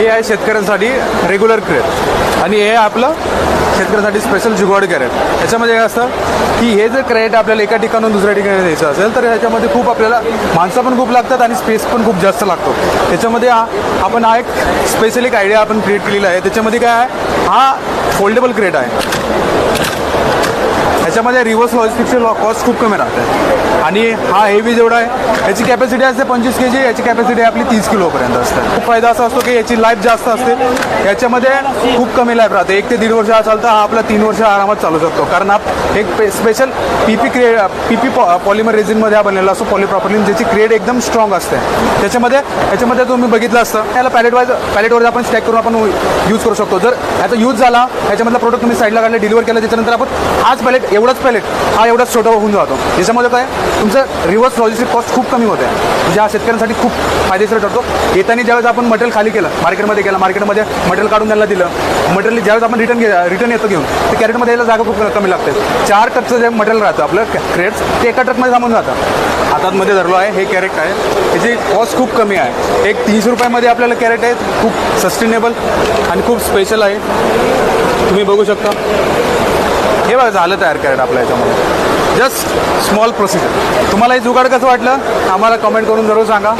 हे आहे शेतकऱ्यांसाठी रेग्युलर क्रेट आणि हे आहे आपलं शेतकऱ्यांसाठी स्पेशल जुगाड कॅरेट याच्यामध्ये काय असतं की हे जर क्रेट आपल्याला एका ठिकाणून दुसऱ्या ठिकाणी द्यायचं असेल तर ह्याच्यामध्ये खूप आपल्याला माणसं पण खूप लागतात आणि स्पेस पण खूप जास्त लागतो. त्याच्यामध्ये हा आपण हा एक स्पेशल एक आयडिया आपण क्रिएट केलेला आहे. त्याच्यामध्ये काय आहे? हा फोल्डेबल क्रेट आहे. ह्याच्यामध्ये रिव्हर्स लॉजिस्टिकचे कॉस्ट खूप कमी राहते. आणि हा हेवी जेवढा आहे याची कॅपॅसिटी असते पंचवीस के जी याची कॅपॅसिटी आपली तीस किलोपर्यंत असते. खूप फायदा असा असतो की याची लाईफ जास्त असते. याच्यामध्ये खूप कमी लाईफ राहते. एक ते दीड वर्ष हा चालतं हा आपला तीन वर्ष आरामात चालू शकतो. कारण हा एक स्पेशल पी पी क्रिए पी पी पॉलिमर रेझिनमध्ये हा बनलेला असतो पॉलिप्रॉपरलिन ज्याची क्रिएट एकदम स्ट्रॉंग असते. त्याच्यामध्ये याच्यामध्ये तुम्ही बघितलं असतं याला पॅलेट वाईज पॅलेटवर आपण स्टॅक करून आपण यूज करू शकतो. जर याचा यूज झाला ह्याच्यामधला प्रोडक्ट तुम्ही साईडला काढले डिलिव्हर केलं त्याच्यानंतर आपण आज पॅलेट एवढाच पॅलेट हा एवढाच छोटा होऊन जातो. याच्यामध्ये काय तुमचं रिव्हर्स लॉजिस्टिक कॉस्ट खूप कमी होते. ज्या शेतकऱ्यांसाठी खूप फायदेशीर ठरतो. येताना ज्यावेळेस आपण मटेरियल खाली केलं मार्केटमध्ये गेला मार्केटमध्ये मटेरियल काढून त्यांना दिलं मटेरियल ज्यावेळेस आपण रिटर्न रिटर्न येतो घेऊन ते कॅरेटमध्ये यायला जागा खूप कमी लागते. चार ट्रकचं जे मटेरियल राहतं आपलं क्रेट्स ते एका ट्रकमध्ये थांबून जातं. हातातमध्ये धरलो आहे हे कॅरेट आहे. त्याची कॉस्ट खूप कमी आहे. एक तीस रुपयामध्ये आपल्याला कॅरेट आहे खूप सस्टेनेबल आणि खूप स्पेशल आहे. तुम्ही बघू शकता. हे बघा झालं तयार करायला आपल्या याच्यामध्ये. जस्ट स्मॉल प्रोसिजर तुम्हाला हे जुगाड कसं वाटलं? आम्हाला कमेंट करून जरूर सांगा.